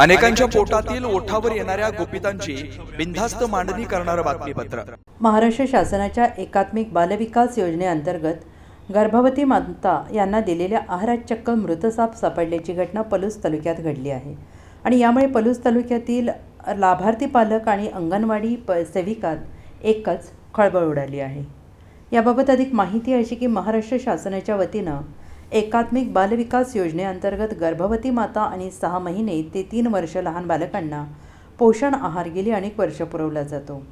अनेकांच्या पोटातील ओठावर येणाऱ्या गोपितांची बिनधास्त मांडणी करणारं बातमीपत्र. महाराष्ट्र शासनाच्या एकात्मिक बालविकास योजनेअंतर्गत गर्भवती माता यांना दिलेल्या आहारात चक्क मृतसाप सापडल्याची घटना पलूस तालुक्यात घडली आहे. आणि यामुळे पलूस तालुक्यातील लाभार्थी पालक आणि अंगणवाडी प सेविकात एकच खळबळ उडाली आहे. याबाबत अधिक माहिती अशी की महाराष्ट्र शासनाच्या वतीनं एकात्मिक बालविकास योजनेअंतर्गत गर्भवती माता आणि सहा महिने ते तीन वर्ष लहान बालकांना पोषण आहार गेली अनेक वर्ष पुरवला जातो.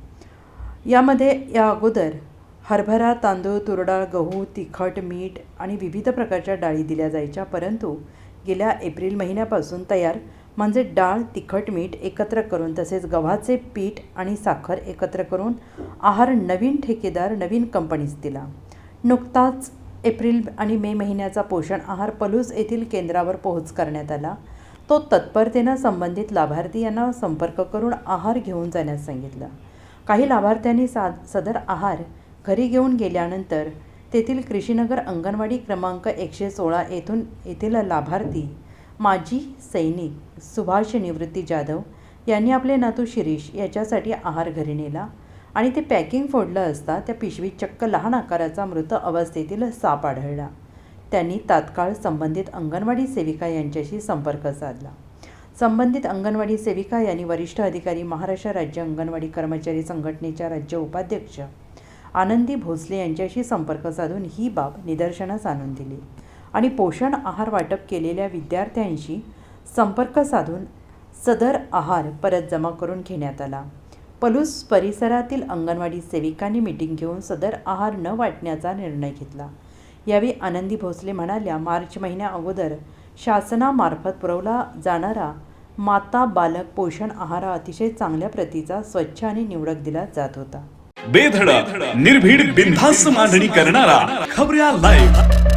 यामध्ये या अगोदर हरभरा तांदूळ तुरडाळ गहू तिखट मीठ आणि विविध प्रकारच्या डाळी दिल्या जायच्या परंतु गेल्या एप्रिल महिन्यापासून तयार म्हणजे डाळ तिखट मीठ एकत्र करून तसेच गव्हाचे पीठ आणि साखर एकत्र करून आहार नवीन ठेकेदार नवीन कंपनीस दिला. नुकताच एप्रिल आणि मे महिन्याचा पोषण आहार पलूस येथील केंद्रावर पोहोच करण्यात आला. तो तत्परतेनं संबंधित लाभार्थी यांना संपर्क करून आहार घेऊन जाण्यास सांगितलं. काही लाभार्थ्यांनी सा सदर आहार घरी घेऊन गेल्यानंतर तेथील कृषीनगर अंगणवाडी क्रमांक एकशे सोळा येथून येथील लाभार्थी माजी सैनिक सुभाष निवृत्ती जाधव यांनी आपले नातू शिरीष याच्यासाठी आहार घरी नेला. आणि ते पॅकिंग फोडलं असता त्या पिशवीत चक्क लहान आकाराचा मृत अवस्थेतील साप आढळला. त्यांनी तात्काळ संबंधित अंगणवाडी सेविका यांच्याशी संपर्क साधला. संबंधित अंगणवाडी सेविका यांनी वरिष्ठ अधिकारी महाराष्ट्र राज्य अंगणवाडी कर्मचारी संघटनेच्या राज्य उपाध्यक्ष आनंदी भोसले यांच्याशी संपर्क साधून ही बाब निदर्शनास आणून दिली आणि पोषण आहार वाटप केलेल्या विद्यार्थ्यांशी संपर्क साधून सदर आहार परत जमा करून घेण्यात आला. पलूस परिसरातील अंगणवाडी सेविकांनी मिटिंग घेऊन सदर आहार न वाटण्याचा निर्णय घेतला. यावेळी आनंदी भोसले म्हणाल्या मार्च महिन्या अगोदर शासनामार्फत पुरवला जाणारा माता बालक पोषण आहार हा अतिशय चांगल्या प्रतीचा स्वच्छ आणि निवडक दिला जात होता. बेधडक निर्भीड बिनधास्त मांडणी करणारा खबऱ्या लाईव्ह